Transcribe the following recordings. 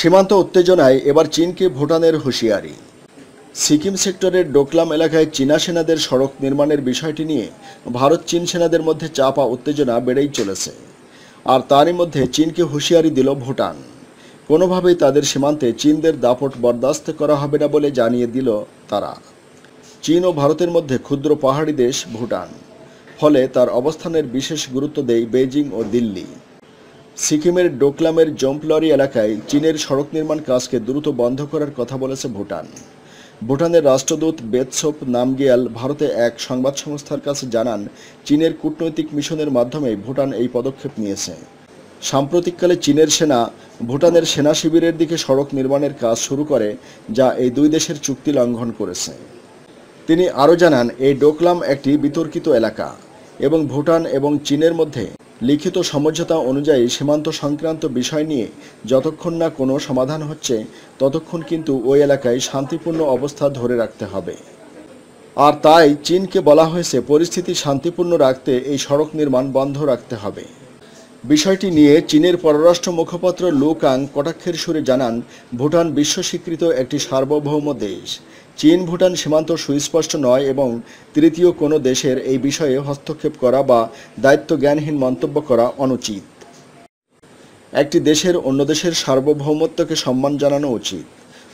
সীমান্ত উত্তেজনায় এবার চীনকে ভুটানের হুঁশিয়ারি। সিকিম সেক্টরের ডোকলাম এলাকায় চীনা সেনাদের সড়ক নির্মাণের বিষয়টি নিয়ে ভারত চীন সেনাদের মধ্যে চাপা উত্তেজনা বেড়েই চলেছে। আর তারই মধ্যে চীনকে হুঁশিয়ারি দিল ভুটান। কোনোভাবেই তাদের সীমান্তে চীনদের দাপট বরদাস্ত করা হবে না বলে জানিয়ে দিল তারা। চীন ও ভারতের মধ্যে ক্ষুদ্র পাহাড়ি দেশ ভুটান। ফলে তার অবস্থানের বিশেষ গুরুত্ব দেয় বেজিং ও দিল্লি। সিকিমের ডোকলামের জম্পলরি এলাকায় চীনের সড়ক নির্মাণ কাজকে দ্রুত বন্ধ করার কথা বলেছে ভুটান। ভুটানের রাষ্ট্রদূত বেতসোপ নামগিয়াল ভারতে এক সংবাদ সংস্থার কাছে জানান, চীনের কূটনৈতিক মিশনের মাধ্যমে ভুটান এই পদক্ষেপ নিয়েছে। সাম্প্রতিককালে চীনের সেনা ভুটানের সেনা শিবিরের দিকে সড়ক নির্মাণের কাজ শুরু করে, যা এই দুই দেশের চুক্তি লঙ্ঘন করেছে। তিনি আরও জানান, এই ডোকলাম একটি বিতর্কিত এলাকা এবং ভুটান এবং চীনের মধ্যে লিখিত সমঝোতা অনুযায়ী সীমান্ত সংক্রান্ত বিষয় নিয়ে যতক্ষণ না কোনো সমাধান হচ্ছে, ততক্ষণ কিন্তু ওই এলাকায় শান্তিপূর্ণ অবস্থা ধরে রাখতে হবে। আর তাই চীনকে বলা হয়েছে পরিস্থিতি শান্তিপূর্ণ রাখতে এই সড়ক নির্মাণ বন্ধ রাখতে হবে। বিষয়টি নিয়ে চীনের পররাষ্ট্র মুখপাত্র লু কাং কটাক্ষের সুরে জানান, ভুটান বিশ্ব স্বীকৃত একটি সার্বভৌম দেশ। চীন, ভুটান সীমান্ত সুস্পষ্ট নয় এবং তৃতীয় কোনো দেশের এই বিষয়ে হস্তক্ষেপ করা বা দায়িত্ব জ্ঞানহীন মন্তব্য করা অনুচিত। একটি দেশের অন্য দেশের সার্বভৌমত্বকে সম্মান জানানো উচিত।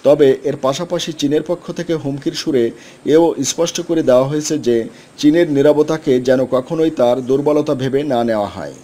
তবে এর পাশাপাশি চীনের পক্ষ থেকে হুমকির সুরে এও স্পষ্ট করে দেওয়া হয়েছে যে চীনের নিরাপত্তাকে যেন কখনোই তার দুর্বলতা ভেবে না নেওয়া হয়।